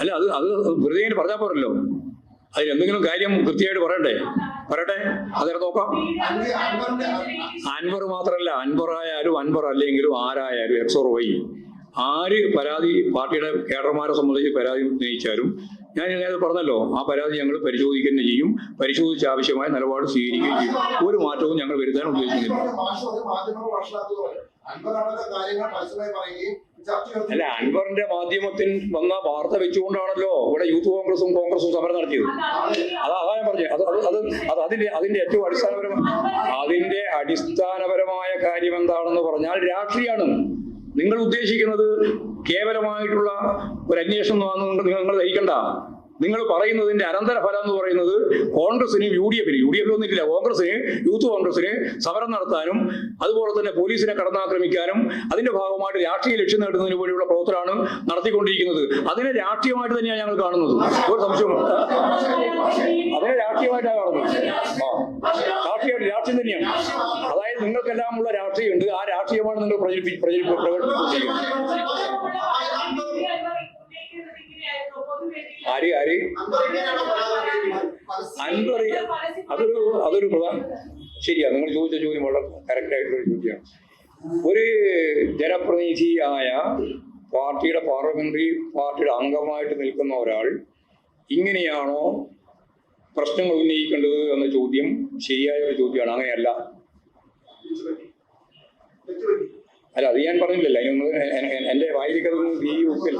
അല്ല അത് അത് വെറുതെ ഇങ്ങനെ പറഞ്ഞാൽ പോരല്ലോ. അതിൽ എന്തെങ്കിലും കാര്യം കൃത്യമായിട്ട് പറയണ്ടേ? പറയട്ടെ? അതെ നോക്കാം. അൻവർ- മാത്രല്ല മാത്രമല്ല ആയാലും അൻവർ അല്ലെങ്കിലും ആരായാലും എക്സോർ വൈ ആര് പരാതി പാർട്ടിയുടെ കേഡർമാരെ സംബന്ധിച്ച് പരാതി ഉന്നയിച്ചാലും ഞാൻ നേരത്തെ പറഞ്ഞല്ലോ ആ പരാതി ഞങ്ങൾ പരിശോധിക്കുക തന്നെ ചെയ്യും. പരിശോധിച്ച് ആവശ്യമായ നിലപാട് സ്വീകരിക്കുകയും ചെയ്യും. ഒരു മാറ്റവും ഞങ്ങൾ വരുത്താൻ ഉദ്ദേശിക്കുന്നില്ല. അല്ല അൻവറിന്റെ മാധ്യമത്തിൽ വന്ന വാർത്ത വെച്ചുകൊണ്ടാണല്ലോ ഇവിടെ യൂത്ത് കോൺഗ്രസും കോൺഗ്രസും സമരം നടത്തിയത്. അത് അതാ ഞാൻ പറഞ്ഞത് അത് അത് അത് അത് അതിന്റെ അതിന്റെ ഏറ്റവും അടിസ്ഥാനപരമായ അതിന്റെ അടിസ്ഥാനപരമായ കാര്യം എന്താണെന്ന് പറഞ്ഞാൽ രാഷ്ട്രീയമാണ്. നിങ്ങൾ ഉദ്ദേശിക്കുന്നത് കേവലമായിട്ടുള്ള ഒരു അന്വേഷണമാണെന്ന് നിങ്ങൾ നിങ്ങൾ ധരിക്കണ്ട നിങ്ങൾ പറയുന്നതിന്റെ അനന്തര ഫലം എന്ന് പറയുന്നത് കോൺഗ്രസിന് യു ഡി എഫിന് യു ഡി എഫ് ഒന്നിട്ടില്ല കോൺഗ്രസിന് യൂത്ത് കോൺഗ്രസിന് സമരം നടത്താനും അതുപോലെ തന്നെ പോലീസിനെ കടന്നാക്രമിക്കാനും അതിന്റെ ഭാഗമായിട്ട് രാഷ്ട്രീയ ലക്ഷ്യം നേടുന്നതിന് പോലെയുള്ള പ്രവർത്തനമാണ് നടത്തിക്കൊണ്ടിരിക്കുന്നത്. അതിനെ രാഷ്ട്രീയമായിട്ട് തന്നെയാണ് ഞങ്ങൾ കാണുന്നത്. ഒരു സംശയം. അതിനെ രാഷ്ട്രീയമായിട്ടാണ് കാണുന്നത്. രാഷ്ട്രീയമായിട്ട് രാഷ്ട്രീയം തന്നെയാണ്. അതായത് നിങ്ങൾക്കെല്ലാം ഉള്ള രാഷ്ട്രീയമുണ്ട്. ആ രാഷ്ട്രീയമാണ് നിങ്ങൾ പ്രചരിപ്പി പ്രചരിപ്പ് പ്രകടിപ്പിക്കുന്നത് ആര് ആര്? അൻപറിയ അതൊരു അതൊരു പ്രധാന ശരിയാ നിങ്ങൾ ചോദിച്ച ചോദ്യം വളരെ കറക്റ്റ് ആയിട്ടുള്ള ഒരു ചോദ്യമാണ്. ഒരു ജനപ്രതിനിധിയായ പാർട്ടിയുടെ പാർലമെന്ററി പാർട്ടിയുടെ അംഗമായിട്ട് നിൽക്കുന്ന ഒരാൾ ഇങ്ങനെയാണോ പ്രശ്നങ്ങൾ ഉന്നയിക്കേണ്ടത് എന്ന ചോദ്യം ശരിയായ ഒരു ചോദ്യമാണ്. അങ്ങനെയല്ല. അല്ല അത് ഞാൻ പറഞ്ഞില്ലല്ലോ. അതിനൊന്നും എ- എ- എന്റെ വായിക്കതൊന്നും ഈ ഉപ്പിൽ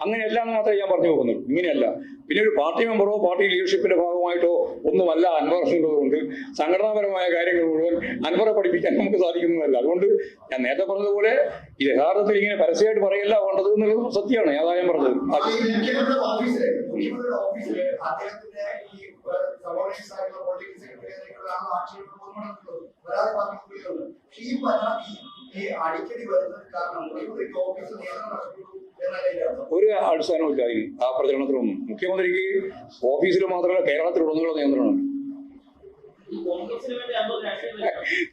അങ്ങനെയല്ല എന്ന് മാത്രമേ ഞാൻ പറഞ്ഞു പോകുന്നുള്ളൂ. ഇങ്ങനെയല്ല. പിന്നെ ഒരു പാർട്ടി മെമ്പറോ പാർട്ടി ലീഡർഷിപ്പിന്റെ ഭാഗമായിട്ടോ ഒന്നുമല്ല അൻവർ കൊണ്ട് സംഘടനാപരമായ കാര്യങ്ങൾ മുഴുവൻ അൻവറെ പഠിപ്പിക്കാൻ നമുക്ക് സാധിക്കുന്നതല്ല. അതുകൊണ്ട് ഞാൻ നേരത്തെ പറഞ്ഞതുപോലെ ഇത് യഥാർത്ഥത്തിൽ ഇങ്ങനെ പരസ്യമായിട്ട് പറയല്ല വേണ്ടത് എന്നുള്ളത് സത്യമാണ്. ഞാൻ പറഞ്ഞത്. ഈ ഈ അടിക്കടി വരുന്നത് കാരണം ഒരു ഓഫീസ് ഒരു അടിസ്ഥാനവും ഇല്ല അതിന് ആ പ്രചരണത്തിലൊന്നും. മുഖ്യമന്ത്രിക്ക് ഓഫീസിൽ മാത്രമല്ല കേരളത്തിലുടനീളം നിയന്ത്രണമുണ്ട് ഈ കോൺഗ്രസിന് വേണ്ടി അമ്പത് രാഷ്ട്രീയം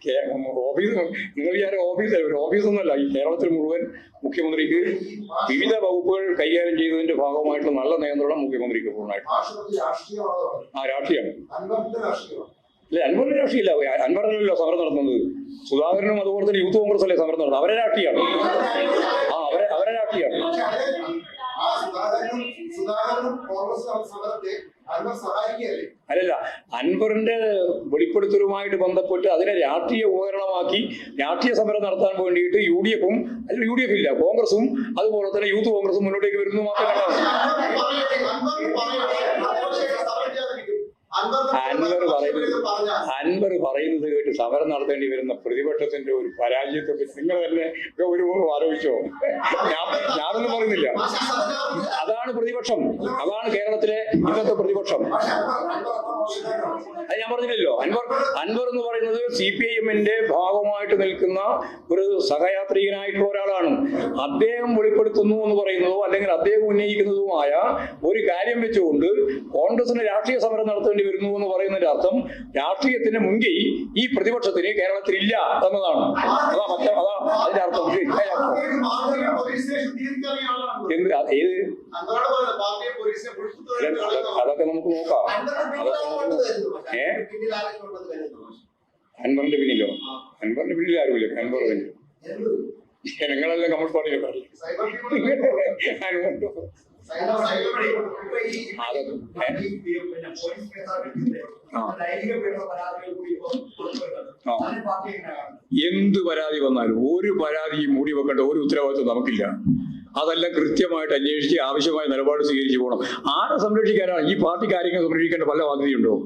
കേ- ഓഫീസ് നിങ്ങൾ വിചാരം ഓഫീസ് ഒരു ഓഫീസൊന്നുമല്ല. ഈ കേരളത്തിൽ മുഴുവൻ മുഖ്യമന്ത്രിക്ക് വിവിധ വകുപ്പുകൾ കൈകാര്യം ചെയ്തതിന്റെ ഭാഗമായിട്ടുള്ള നല്ല നിയന്ത്രണം മുഖ്യമന്ത്രിക്ക് പൂർണമായിട്ട്. ആ രാഷ്ട്രീയം അല്ലെ അൻവറിന്റെ രാഷ്ട്രീയമില്ല. അൻവറിനല്ലോ സമരം നടത്തുന്നത്. സുധാകരനും അതുപോലെ തന്നെ യൂത്ത് കോൺഗ്രസ് അല്ലേ സമരം നടത്തുന്നത്? അവരെ രാഷ്ട്രീയമാണ്. ആ അവരെ അവരെ സഹായിക്കുകയല്ലേ അല്ലല്ല അൻവറിന്റെ വെളിപ്പെടുത്തലുമായിട്ട് ബന്ധപ്പെട്ട് അതിനെ രാഷ്ട്രീയ ഉപകരണമാക്കി രാഷ്ട്രീയ സമരം നടത്താൻ വേണ്ടിയിട്ട് യു ഡി എഫും അല്ല യു ഡി എഫ് ഇല്ല കോൺഗ്രസും അതുപോലെ തന്നെ യൂത്ത് കോൺഗ്രസും മുന്നോട്ടേക്ക് വരുന്നു മാത്രമേ അൻവർ പറയുന്നത് അൻവർ പറയുന്നത് കേട്ട് സമരം നടത്തേണ്ടി വരുന്ന പ്രതിപക്ഷത്തിന്റെ ഒരു പരാജയത്തെ പറ്റി നിങ്ങൾ തന്നെ ഒരു ആലോചിച്ചോ? ഞാൻ ഞാനൊന്നും പറയുന്നില്ല. അതാണ് പ്രതിപക്ഷം. അതാണ് കേരളത്തിലെ ഇന്നത്തെ പ്രതിപക്ഷം. അത് ഞാൻ പറഞ്ഞില്ലല്ലോ. അൻവർ അൻവർ എന്ന് പറയുന്നത് സി പി ഐ എമ്മിന്റെ ഭാഗമായിട്ട് നിൽക്കുന്ന ഒരു സഹയാത്രികനായിട്ടുള്ള ഒരാളാണ്. അദ്ദേഹം വെളിപ്പെടുത്തുന്നു എന്ന് പറയുന്നതോ അല്ലെങ്കിൽ അദ്ദേഹം ഉന്നയിക്കുന്നതുമായ ഒരു കാര്യം വെച്ചുകൊണ്ട് കോൺഗ്രസിന് രാഷ്ട്രീയ സമരം നടത്തേണ്ടി വരുന്നു എന്ന് പറയുന്നതിന്റെ അർത്ഥം രാഷ്ട്രീയത്തിന് മുൻകൈ ഈ പ്രതിപക്ഷത്തിന് കേരളത്തിൽ ഇല്ല എന്നതാണ്. അതാ മറ്റേ അതാ അതിന്റെ അർത്ഥം. എന്ത് ഏത്? അതൊക്കെ- നമുക്ക് നോക്കാം. ഏ? അൻവറിന്റെ പിന്നിലോ? അൻവറിന്റെ പിന്നിൽ ആരുമില്ല? അൻവർ തന്നെ. ജനങ്ങളെല്ലാം കമ്മ്യൂണിസ്റ്റ് പാർട്ടിയിലെ എന്ത് പരാതി വന്നാലും ഒരു പരാതിയും മൂടി വെക്കേണ്ട ഒരു ഉത്തരവാദിത്വം നമുക്കില്ല. അതെല്ലാം കൃത്യമായിട്ട് അന്വേഷിച്ച് ആവശ്യമായ നിലപാട് സ്വീകരിച്ചു പോകണം. ആരെ സംരക്ഷിക്കാനാണ്? ഈ പാർട്ടി കാര്യങ്ങൾ സംരക്ഷിക്കേണ്ട പല ബാധ്യതയുണ്ടോ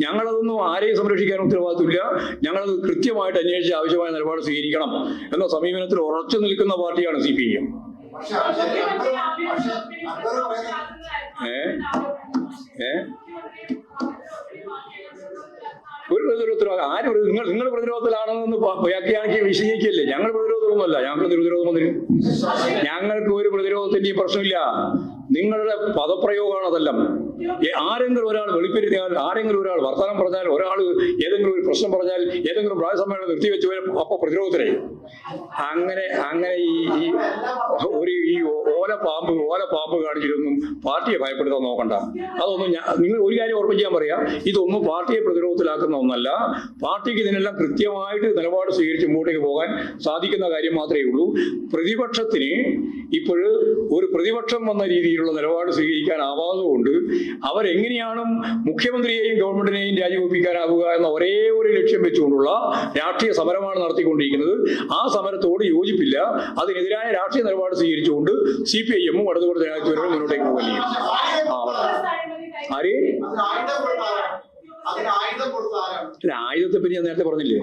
ഞങ്ങളതൊന്നും ആരെയും സംരക്ഷിക്കാൻ ഉത്തരവാദിത്വമില്ല. ഞങ്ങളത് കൃത്യമായിട്ട് അന്വേഷിച്ച് ആവശ്യമായ നിലപാട് സ്വീകരിക്കണം എന്ന സമീപനത്തിൽ ഉറച്ചു നിൽക്കുന്ന പാർട്ടിയാണ് സി പി ഐ എം. ഏ? ഏ? ഒരു പ്രതിരോധത്തിലും ആര് നിങ്ങൾ നിങ്ങൾ പ്രതിരോധത്തിലാണെന്ന് വ്യാഖ്യാനിക്കുക വ്യാഖ്യാനിക്ക് വിശദീകരിക്കല്ലേ ഞങ്ങൾ പ്രതിരോധമൊന്നുമല്ല ഞങ്ങൾ പ്രതിരോധം വന്നിന് ഞങ്ങൾക്ക് ഒരു പ്രതിരോധത്തിന്റെ പ്രശ്നമില്ല. നിങ്ങളുടെ പദപ്രയോഗമാണ് അതെല്ലാം. ആരെങ്കിലും ഒരാൾ വെളിപ്പെടുത്തിയാൽ ആരെങ്കിലും ഒരാൾ വർത്തമാനം പറഞ്ഞാൽ ഒരാൾ ഏതെങ്കിലും ഒരു പ്രശ്നം പറഞ്ഞാൽ ഏതെങ്കിലും പ്രായസമ്മേളനം നിർത്തിവെച്ച് അപ്പൊ പ്രതിരോധത്തിനെ അങ്ങനെ അങ്ങനെ ഈ ഒരു ഈ ഓല പാമ്പ് ഓല പാമ്പ് കാണിച്ചിട്ടൊന്നും പാർട്ടിയെ ഭയപ്പെടുത്താൻ നോക്കണ്ട. അതൊന്നും ഞാൻ നിങ്ങൾ ഒരു കാര്യം ഓർമ്മിക്കാൻ പറയാം. ഇതൊന്നും പാർട്ടിയെ പ്രതിരോധത്തിലാക്കുന്ന ഒന്നല്ല. പാർട്ടിക്ക് ഇതിനെല്ലാം കൃത്യമായിട്ട് നിലപാട് സ്വീകരിച്ച് മുമ്പോട്ടേക്ക് പോകാൻ സാധിക്കുന്ന കാര്യം മാത്രമേ ഉള്ളൂ. പ്രതിപക്ഷത്തിന് ഇപ്പോഴ് ഒരു പ്രതിപക്ഷം വന്ന രീതിയിലുള്ള നിലപാട് സ്വീകരിക്കാനാവാത്തതുകൊണ്ട് അവരെങ്ങനെയാണ് മുഖ്യമന്ത്രിയെയും ഗവൺമെന്റിനെയും രാജിവെപ്പിക്കാനാവുക എന്ന ഒരേ ഒരു ലക്ഷ്യം വെച്ചുകൊണ്ടുള്ള രാഷ്ട്രീയ സമരമാണ് നടത്തിക്കൊണ്ടിരിക്കുന്നത്. ആ സമരത്തോട് യോജിപ്പില്ല. അതിനെതിരായ രാഷ്ട്രീയ നിലപാട് സ്വീകരിച്ചുകൊണ്ട് സി പി ഐ എമ്മും ഇടതുപക്ഷ ജനാധിപത്യവും മുന്നോട്ടേക്ക് പോവുകയും ആര്? ആയുധത്തെ പറ്റി ഞാൻ നേരത്തെ പറഞ്ഞില്ലേ?